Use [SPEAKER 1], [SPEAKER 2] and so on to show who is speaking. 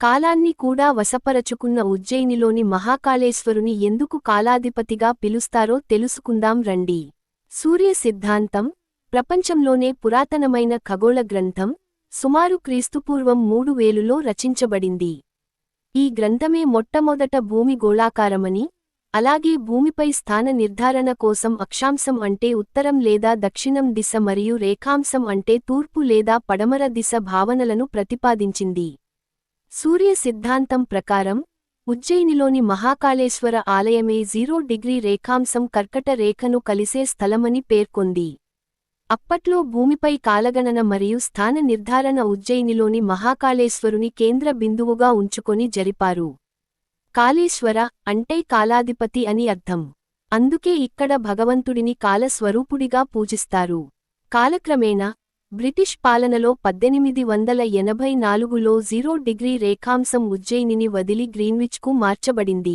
[SPEAKER 1] కాలాన్ని కూడా వశపరచుకున్న ఉజ్జయినిలోని మహాకాళేశ్వరుని ఎందుకు కాలాధిపతిగా పిలుస్తారో తెలుసుకుందాం రండి. సూర్య సిద్ధాంతం ప్రపంచంలోనే పురాతనమైన ఖగోళ గ్రంథం సుమారు క్రీస్తుపూర్వం మూడు వేలులో రచించబడింది. ఈ గ్రంథమే మొట్టమొదట భూమి గోళాకారమని అలాగే భూమిపై స్థాన నిర్ధారణ కోసం అక్షాంశం అంటే ఉత్తరం లేదా దక్షిణం దిశ మరియు రేఖాంశం అంటే తూర్పు లేదా పడమర దిశ భావనలను ప్రతిపాదించింది. సూర్య సిద్ధాంతం ప్రకారం ఉజ్జయినిలోని మహాకాళేశ్వర ఆలయమే జీరో డిగ్రీ రేఖాంశం కర్కట రేఖను కలిసే స్థలమని పేర్కొంది. అప్పట్లో భూమిపై కాలగణన మరియు స్థాన నిర్ధారణ ఉజ్జయినిలోని మహాకాళేశ్వరుని కేంద్ర బిందువుగా ఉంచుకొని జరిపారు. కాళేశ్వర అంటే కాలాధిపతి అని అర్థం. అందుకే ఇక్కడ భగవంతుడిని కాలస్వరూపుడిగా పూజిస్తారు. కాలక్రమేణా బ్రిటిష్ పాలనలో పద్దెనిమిది వందల ఎనభై నాలుగులో జీరో డిగ్రీ రేఖాంశం ఉజ్జయినిని వదిలి గ్రీన్విచ్కు మార్చబడింది.